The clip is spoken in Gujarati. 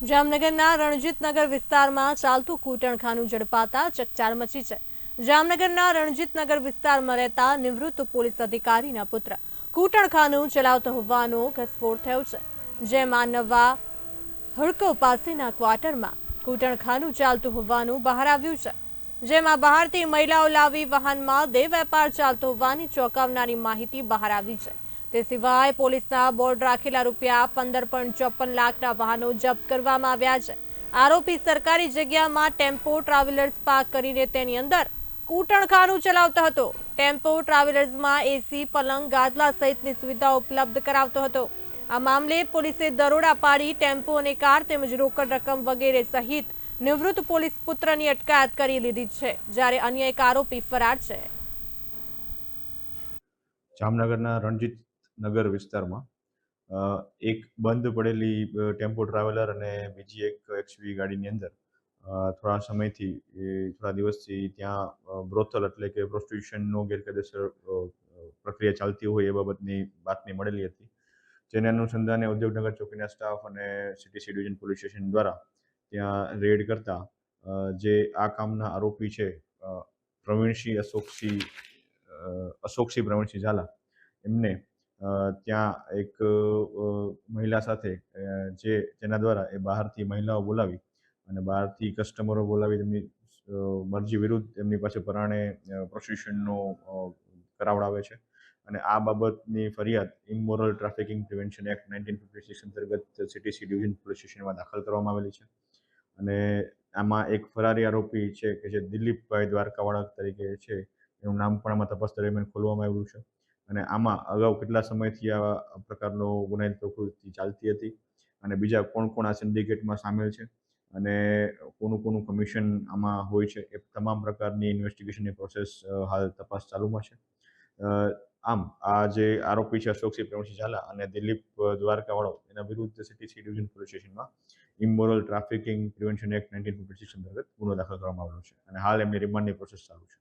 જામનગરના રણજીતનગર વિસ્તારમાં ચાલતું કૂટણખાનું ઝડપાતા ચકચાર મચી છે. જામનગરના રણજીતનગર વિસ્તારમાં રહેતા નિવૃત્ત પોલીસ અધિકારીના પુત્ર. કૂટણખાનું ચલાવતો હોવાનો ઘસફોડ થયો છે. જેમાં નવા હડકો પાસેના ક્વાર્ટરમાં કૂટણખાનું ચાલતું હોવાનું બહાર આવ્યું છે. જેમાં બહારથી મહિલાઓ લાવી વાહનમાં દેહ વેપાર ચાલતો હોવાની ચોંકાવનારી માહિતી બહાર આવી છે. તે સિવાય પોલીસના બોર્ડ રાખેલા રૂપિયા પંદર પોઈન્ટ ચોપન લાખના વાહનો જપ્ત કરવામાં આવ્યા છે. આરોપી સરકારી જગ્યામાં ટેમ્પો ટ્રાવેલર્સ પાર્ક કરીને તેની અંદર કૂટણખાનું ચલાવતો હતો. ટેમ્પો ટ્રાવેલર્સમાં એસી, પલંગ, ગાદલા સહિતની સુવિધા ઉપલબ્ધ કરાવતો હતો. આ મામલે પોલીસે દરોડા પાડી ટેમ્પો અને કાર તેમજ રોકડ રકમ વગેરે સહિત નિવૃત્ત પોલીસ પુત્રની અટકાયત કરી લીધી છે, જ્યારે અન્ય એક આરોપી ફરાર છે. જામનગરના રણજીત નગર વિસ્તારમાં. એક બંધ પડેલી ટેમ્પો ટ્રાવેલર અને બીજી એક એક્સવી ગાડીની અંદર થોડા સમયથી થોડા દિવસથી ત્યાં બ્રોથલ એટલે કે પ્રોસ્ટિટ્યુશનનો ગેરકાયદેસર પ્રક્રિયા ચાલતી હોય એ બાબતની બાતમી મળેલી હતી. જેને અનુસંધાને ઉદ્યોગનગર ચોકીના સ્ટાફ અને city C division police station દ્વારા ત્યાં રેડ કરતા જે આ કામના આરોપી છે પ્રવીણસિંહ અશોકસિંહ અશોકસિંહ પ્રવીણસિંહ ઝાલા, એમને ત્યાં એક મહિલા સાથે જે જેના દ્વારા એ બહારથી મહિલાઓ બોલાવી અને બહારથી કસ્ટમરો બોલાવી તેમની મરજી વિરુદ્ધ એમની પાસે પરાણે પ્રોસ્ટિટ્યુશનનો કરાવડાવે છે. અને આ બાબતની ફરિયાદ immoral trafficking prevention act nineteen fifty six અંતર્ગત સિટીસી ડિવિઝન પોલીસ સ્ટેશનમાં દાખલ કરવામાં આવેલી છે. અને આમાં એક ફરારી આરોપી છે કે જે દિલીપભાઈ દ્વારકાવાળા તરીકે છે. એનું નામ પણ આમાં તપાસ દરમિયાન ખોલવામાં આવ્યું છે. અને આમાં અગાઉ કેટલા સમયથી આ પ્રકારનો ગુનાહિત પ્રવૃત્તિ ચાલતી હતી અને બીજા કોણ કોણ આ સિન્ડિકેટમાં સામેલ છે અને કોનું કોનું કમિશન આમાં હોય છે એ તમામ પ્રકારની ઇન્વેસ્ટિગેશનની પ્રોસેસ હાલ તપાસ ચાલુમાં છે. આમ આ જે આરોપી છે અશોકસિંહ પ્રેમસિંહ ઝાલા અને દિલીપ દ્વારકાવાળો એના વિરુદ્ધ સિટી સી ડિવિઝન પોલીસ સ્ટેશનમાં immoral trafficking prevention act nineteen fifty six અંતર્ગત ગુનો દાખલ કરવામાં આવ્યો છે અને હાલ એમની રિમાન્ડની પ્રોસેસ ચાલુ છે.